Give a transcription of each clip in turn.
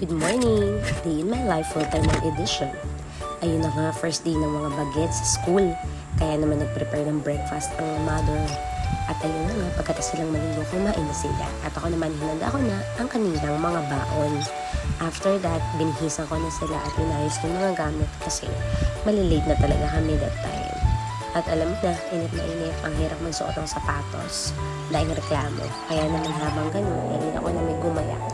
Good morning! Day in my life full-time edition. Ayun na nga, first day ng mga bagets sa school. Kaya naman nag-prepare ng breakfast ang mother. At ayun na nga, pagkatapos silang maligo, kumain na sila. At ako naman, hinanda ko na ang kanilang mga baon. After that, binihisan ko na sila at inayos ko mga gamit kasi malilate na talaga kami that time. At alam na, init na init, ang hirap magsuot ng sapatos. Daing reklamo. Kaya naman habang ganun, nalina ko na may gumaya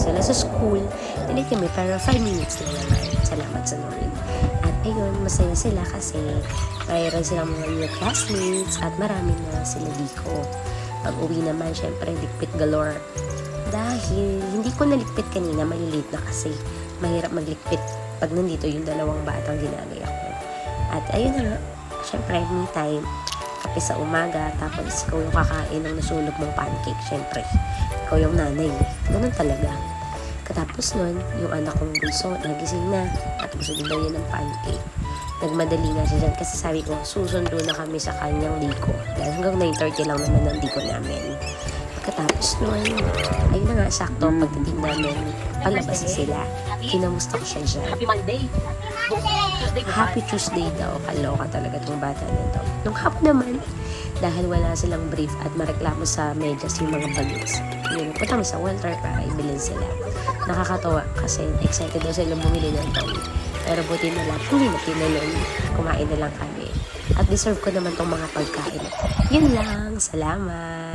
sila sa school. Nalit kami pero 5 minutes lang naman. Salamat sa Lord. At ayun, masaya sila kasi mayroon silang mga new classmates at marami na sila dito. Pag uwi naman, syempre, likpit galore. Dahil hindi ko nalikpit kanina, malilate na kasi mahirap maglikpit pag nandito yung dalawang batang ginagaya ko. At ayun na nga, syempre, me time, kape sa umaga, tapos ikaw yung kakain ng nasulog mong pancake, syempre. Ikaw yung nanay, ganun talaga. Katapos nun, yung anak kong bunso, nagising na, at gusto din daw yun ng pancake. Nagmadali nga siya dyan kasi sabi ko, susundo na kami sa kanyang liko. Dahil hanggang 9.30 lang naman ang liko namin. Pagkatapos nun, ayun na nga, sakto, pagdating namin, palabas na sila. Kinamusta ko siya dyan. Happy Monday. Happy Tuesday daw. Kaloka talaga tong bata na to. Nung hapon naman, dahil wala silang brief at mareklamo sa medyas yung mga bagets. Yun, punta kami sa Walter para ibilin sila. Nakakatawa kasi excited daw silang bumili ng toy. Pero buti na lang, hindi na tinulong. Kumain na lang kami. At deserve ko naman tong mga pagkain. Yun lang. Salamat.